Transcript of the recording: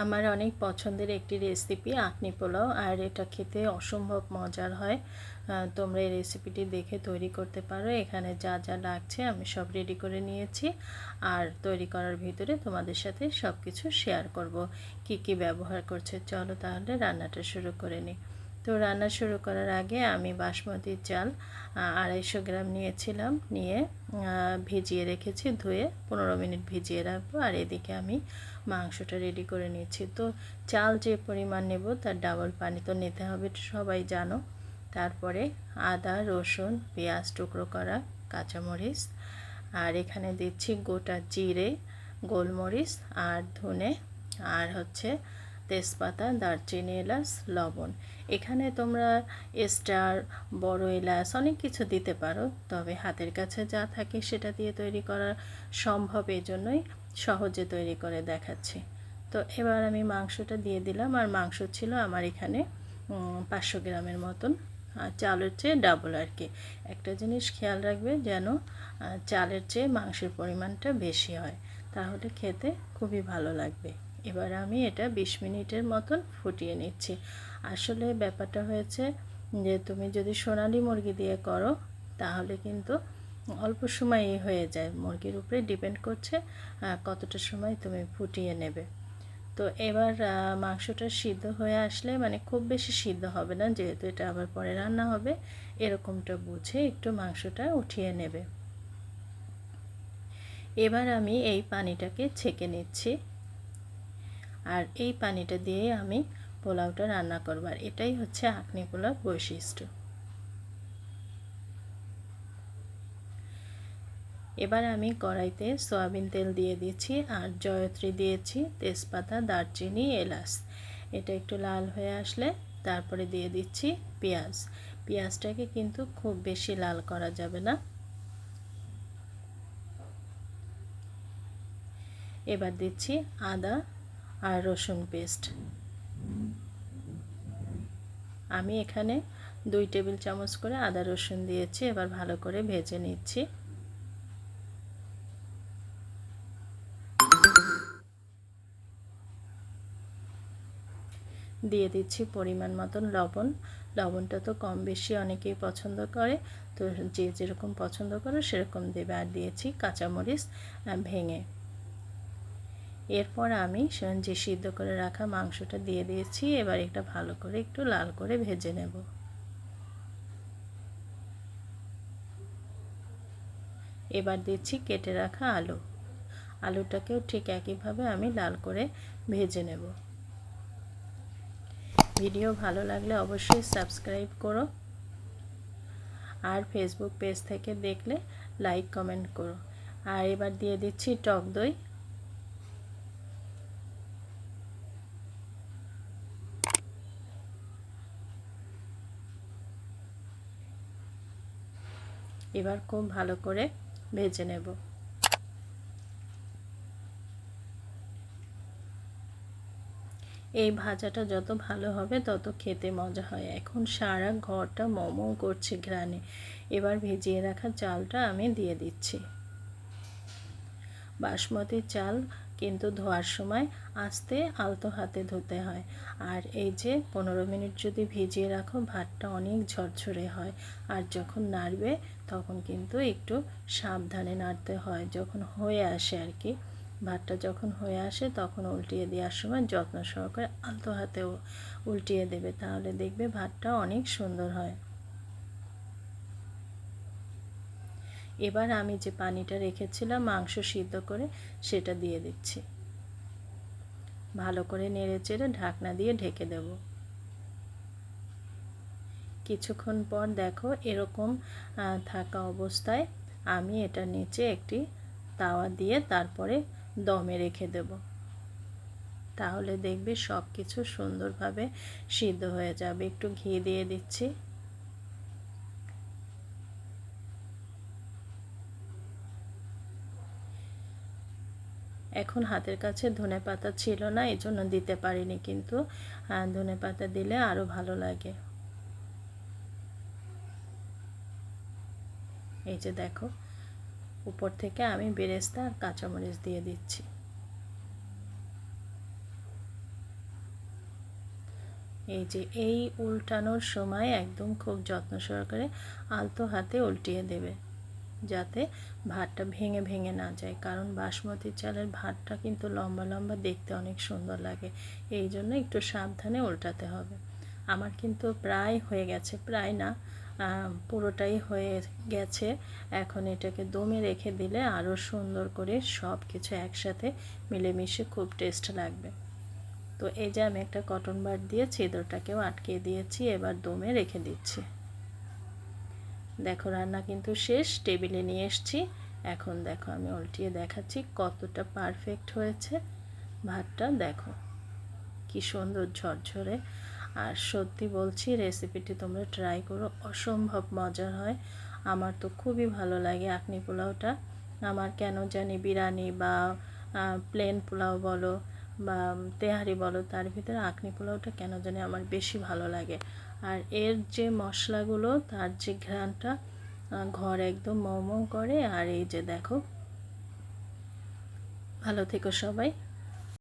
আমার অনেক পছন্দের একটি রেসিপি আঁকনি পোলাও, আর এটা খেতে অসম্ভব মজার হয়। তোমরা এই রেসিপিটি দেখে তৈরি করতে পারো। এখানে যা যা লাগছে আমি সব রেডি করে নিয়েছি। আর তৈরি করার ভিতরে তোমাদের সাথে সব কিছু শেয়ার করব। কি কি ব্যবহার করছে চলো তাহলে রান্নাটা শুরু করে নিই তো রান্না শুরু করার আগে আমি বাসমতি চাল আড়াইশো গ্রাম নিয়েছিলাম। নিয়ে ভিজিয়ে রেখেছি, ধুয়ে পনেরো মিনিট ভিজিয়ে রাখব। আর এদিকে আমি মাংসটা রেডি করে নিয়েছি। তো চাল যে পরিমাণ নেব, তার ডাবল পানি তো নিতে হবে সবাই জানো। তারপরে আদা, রসুন, পেঁয়াজ টুকরো করা, কাঁচামরিচ, আর এখানে দিচ্ছি গোটা জিরে, গোলমরিচ, আর ধনে, আর হচ্ছে তেজপাতা, দারচিনি, এলাচ, লবণ। এখানে তোমরা স্টার, বড় এলাচ, অনেক কিছু দিতে পারো, তবে হাতের কাছে যা থাকে সেটা দিয়ে তৈরি করা সম্ভব এই জন্যই সহজে তৈরি করে দেখাচ্ছি। তো এবার আমি মাংসটা দিয়ে দিলাম। আর মাংস ছিল আমার এখানে পাঁচশো গ্রামের মতন। চালের চেয়ে ডাবল আর কি। একটা জিনিস খেয়াল রাখবে যেন চালের চেয়ে মাংসের পরিমাণটা বেশি হয়। তাহলে খেতে খুবই ভালো লাগবে। এবার আমি এটা বিশ মিনিটের মতন ফুটিয়ে নিচ্ছি। আসলে ব্যাপারটা হয়েছে যে, তুমি যদি সোনালি মুরগি দিয়ে করো, তাহলে কিন্তু অল্প সময়ই হয়ে যায়। মুরগির উপরে ডিপেন্ড করছে কতটা সময় তুমি ফুটিয়ে নেবে। তো এবার মাংসটা সিদ্ধ হয়ে আসলে মানে খুব বেশি সিদ্ধ হবে না, যেহেতু এটা আবার পরে রান্না হবে, এরকমটা বুঝে একটু মাংসটা উঠিয়ে নেবে। এবার আমি এই পানিটাকে ছেঁকে নিচ্ছি। আর এই পানিটা দিয়ে আমি পোলাওটা রান্না করব। আর এটাই হচ্ছে আঁকনি পোলাও বৈশিষ্ট্য। এবার আমি কড়াইতে সয়াবিন তেল দিয়ে দিচ্ছি আর জয়ত্রী দিয়েছি তেজপাতা, দারচিনি, এলাচ। এটা একটু লাল হয়ে আসলে তারপরে দিয়ে দিচ্ছি পেঁয়াজ। পেঁয়াজটাকে কিন্তু খুব বেশি লাল করা যাবে না। এবার দিচ্ছি আদা আর রসুন পেস্ট। আমি এখানে দুই টেবিল চামচ করে আদা রসুন দিয়েছি, এবার ভালো করে ভেজে নিচ্ছি। দিয়ে দিচ্ছি পরিমাণ মতন লবণ। লবণটা তো কম বেশি অনেকেই পছন্দ করে, তো যে যেরকম পছন্দ করো সেরকম দেবে। আর দিয়েছি কাঁচামরিচ ভেঙে। এরপর আমি যে সিদ্ধ করে রাখা মাংসটা দিয়ে দিয়েছি, এবার এটা ভালো করে একটু লাল করে ভেজে নেব। এবার দিচ্ছি কেটে রাখা আলু। আলুটাকেও ঠিক একইভাবে আমি লাল করে ভেজে নেব। ভিডিও ভালো লাগলে অবশ্যই সাবস্ক্রাইব করো। আর ফেসবুক পেজ থেকে দেখলে লাইক কমেন্ট করো। আর এবার দিয়ে দিচ্ছি টক দই। এবার খুব ভালো করে ভেজে নেব। এই ভাজাটা যত ভালো হবে, তত খেতে মজা হয়। এখন সারা ঘরটা মোমো করছে ঘ্রাণে। এবার ভেজিয়ে রাখা চালটা আমি দিয়ে দিচ্ছি। বাসমতি চাল কিন্তু ধোয়ার সময় আস্তে আলতো হাতে ধুতে হয়। আর এই যে পনেরো মিনিট যদি ভিজিয়ে রাখো, ভাতটা অনেক ঝরঝরে হয়। আর যখন নাড়বে, তখন কিন্তু একটু সাবধানে নাড়তে হয়, যখন হয়ে আসে আর কি। ভাতটা যখন হয়ে আসে তখন উল্টিয়ে দেওয়ার সময় যত্ন সহকারে আলতো হাতেও উল্টিয়ে দেবে, তাহলে দেখবে ভাতটা অনেক সুন্দর হয়। এবার আমি যে পানিটা রেখেছিলাম মাংস সিদ্ধ করে সেটা দিয়ে দিচ্ছি। ভালো করে নেড়ে চেড়ে ঢাকনা দিয়ে ঢেকে দেব। কিছুক্ষণ পর দেখো এরকম থাকা অবস্থায় আমি এটা নিচে একটি তাওয়া দিয়ে তারপরে দমে রেখে দেব। তাহলে দেখবে সব কিছু সুন্দরভাবে সিদ্ধ হয়ে যাবে। একটু ঘি দিয়ে দিচ্ছি। এখন হাতের কাছে ধনে পাতা ছিল না এই জন্য দিতে পারিনি কিন্তু ধনে পাতা দিলে আরও ভালো লাগে। এই যে দেখো উপর থেকে আমি বেরেস্তা আর কাঁচামরিচ দিয়ে দিচ্ছি। এই যে এই উল্টানোর সময় একদম খুব যত্ন সহকারে আলতো হাতে উল্টিয়ে দেবে, যাতে ভাতটা ভেঙে ভেঙে না যায়। কারণ বাসমতি চালের ভাতটা কিন্তু লম্বা লম্বা দেখতে অনেক সুন্দর লাগে। এই জন্য একটু সাবধানে উল্টাতে হবে। আমার কিন্তু প্রায় হয়ে গেছে, প্রায় না পুরোটাই হয়ে গেছে। এখন এটাকে দমে রেখে দিলে আরও সুন্দর করে সব কিছু একসাথে মিলেমিশে খুব টেস্ট লাগবে। তো এই যে আমি একটা কটন বার দিয়ে ছিদ্রটাকেও আটকে দিয়েছি, এবার দমে রেখে দিচ্ছি। দেখো, রান্না কিন্তু শেষ, টেবিলে নিয়ে এসছি। এখন দেখো, আমি উল্টিয়ে দেখাচ্ছি কতটা পারফেক্ট হয়েছে। ভাতটা দেখো, কি সুন্দর ঝরঝরে আর সত্যি বলছি রেসিপিটি তোমরা ট্রাই করো, অসম্ভব মজার হয়। আমার তো খুবই ভালো লাগে আখনি পোলাওটা। আমার কেন জানি বিরিয়ানি বা প্লেন পোলাও বলো বা তেহারি বলো, তার ভিতরে আখনি পোলাওটা কেন জানি আমার বেশি ভালো লাগে। আর এর যে মশলাগুলো, তার যে ঘ্রাণটা ঘর একদম মৌ করে। আর এই যে দেখো, ভালো থেকো সবাই।